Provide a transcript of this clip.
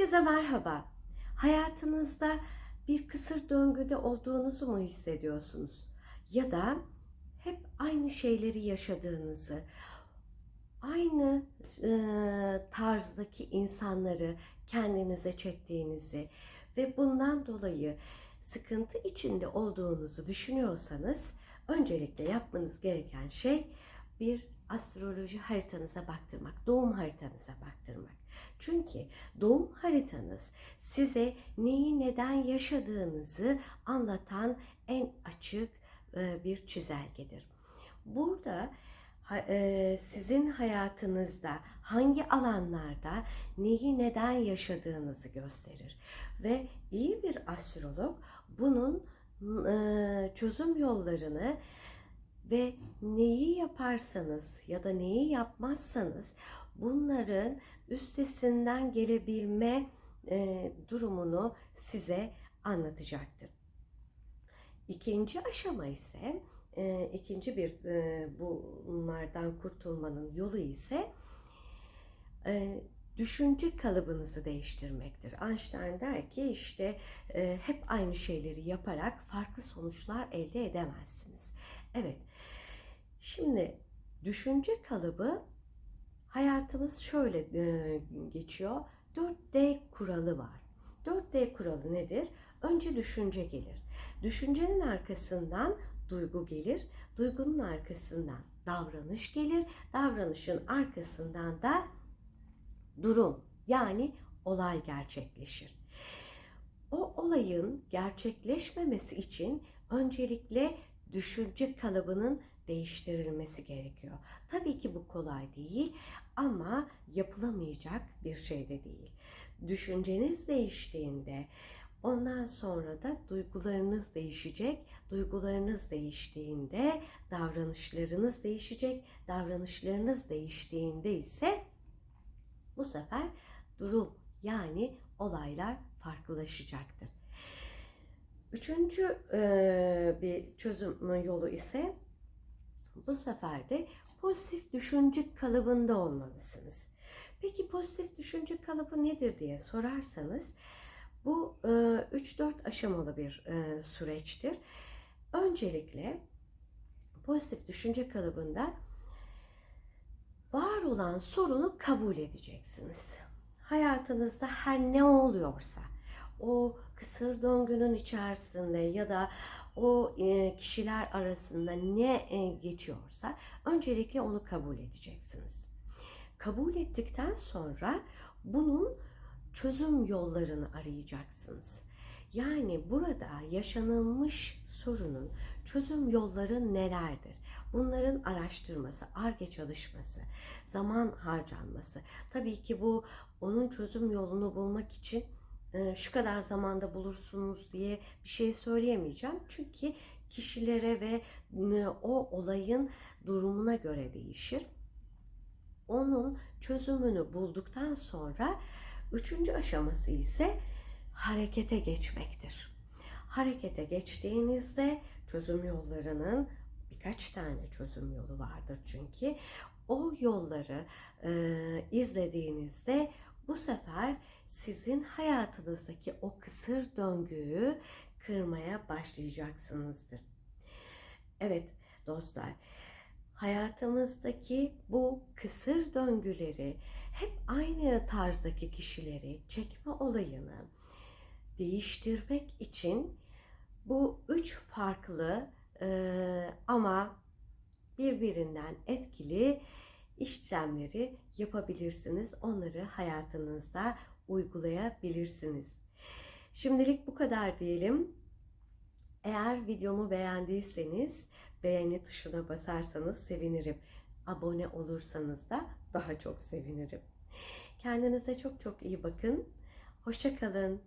Herkese merhaba. Hayatınızda bir kısır döngüde olduğunuzu mu hissediyorsunuz? Ya da hep aynı şeyleri yaşadığınızı, aynı e, tarzdaki insanları kendinize çektiğinizi ve bundan dolayı sıkıntı içinde olduğunuzu düşünüyorsanız öncelikle yapmanız gereken şey bir astroloji haritanıza baktırmak, doğum haritanıza baktırmak. Çünkü doğum haritanız size neyi neden yaşadığınızı anlatan en açık e, bir çizelgedir. Burada e, sizin hayatınızda hangi alanlarda neyi neden yaşadığınızı gösterir ve iyi bir astrolog bunun e, çözüm yollarını ve neyi yaparsanız ya da neyi yapmazsanız bunların üstesinden gelebilme e, durumunu size anlatacaktır. İkinci aşama ise e, ikinci bir e, bunlardan kurtulmanın yolu ise e, düşünce kalıbınızı değiştirmektir. Einstein der ki işte hep aynı şeyleri yaparak farklı sonuçlar elde edemezsiniz. Evet. Şimdi düşünce kalıbı hayatımız şöyle e, geçiyor. 4D kuralı var. 4D kuralı nedir? Önce düşünce gelir. Düşüncenin arkasından duygu gelir. Duygunun arkasından davranış gelir. Davranışın arkasından da durum yani olay gerçekleşir. O olayın gerçekleşmemesi için öncelikle düşünce kalıbının değiştirilmesi gerekiyor. Tabii ki bu kolay değil ama yapılamayacak bir şey de değil. Düşünceniz değiştiğinde ondan sonra da duygularınız değişecek. Duygularınız değiştiğinde davranışlarınız değişecek. Davranışlarınız değiştiğinde ise bu sefer durum yani olaylar farklılaşacaktır. Üçüncü e, bir çözüm yolu ise bu sefer de pozitif düşünce kalıbında olmalısınız. Peki pozitif düşünce kalıbı nedir diye sorarsanız bu e, 3-4 aşamalı bir e, süreçtir. Öncelikle pozitif düşünce kalıbında var olan sorunu kabul edeceksiniz. Hayatınızda her ne oluyorsa o kısır döngünün içerisinde ya da o e, kişiler arasında ne e, geçiyorsa öncelikle onu kabul edeceksiniz. Kabul ettikten sonra bunun çözüm yollarını arayacaksınız. Yani burada yaşanılmış sorunun çözüm yolları nelerdir? Bunların araştırması, ARGE çalışması, zaman harcanması. Tabii ki bu onun çözüm yolunu bulmak için şu kadar zamanda bulursunuz diye bir şey söyleyemeyeceğim. Çünkü kişilere ve e, o olayın durumuna göre değişir. Onun çözümünü bulduktan sonra üçüncü aşaması ise harekete geçmektir. Harekete geçtiğinizde çözüm yollarının birkaç tane çözüm yolu vardır çünkü o yolları e, izlediğinizde bu sefer sizin hayatınızdaki o kısır döngüyü kırmaya başlayacaksınızdır. Evet dostlar, hayatımızdaki bu kısır döngüleri hep aynı tarzdaki kişileri çekme olayını değiştirmek için bu üç farklı e, ama birbirinden etkili işlemleri yapabilirsiniz. Onları hayatınızda uygulayabilirsiniz. Şimdilik bu kadar diyelim. Eğer videomu beğendiyseniz beğeni tuşuna basarsanız sevinirim. Abone olursanız da daha çok sevinirim. Kendinize çok çok iyi bakın. Hoşça kalın.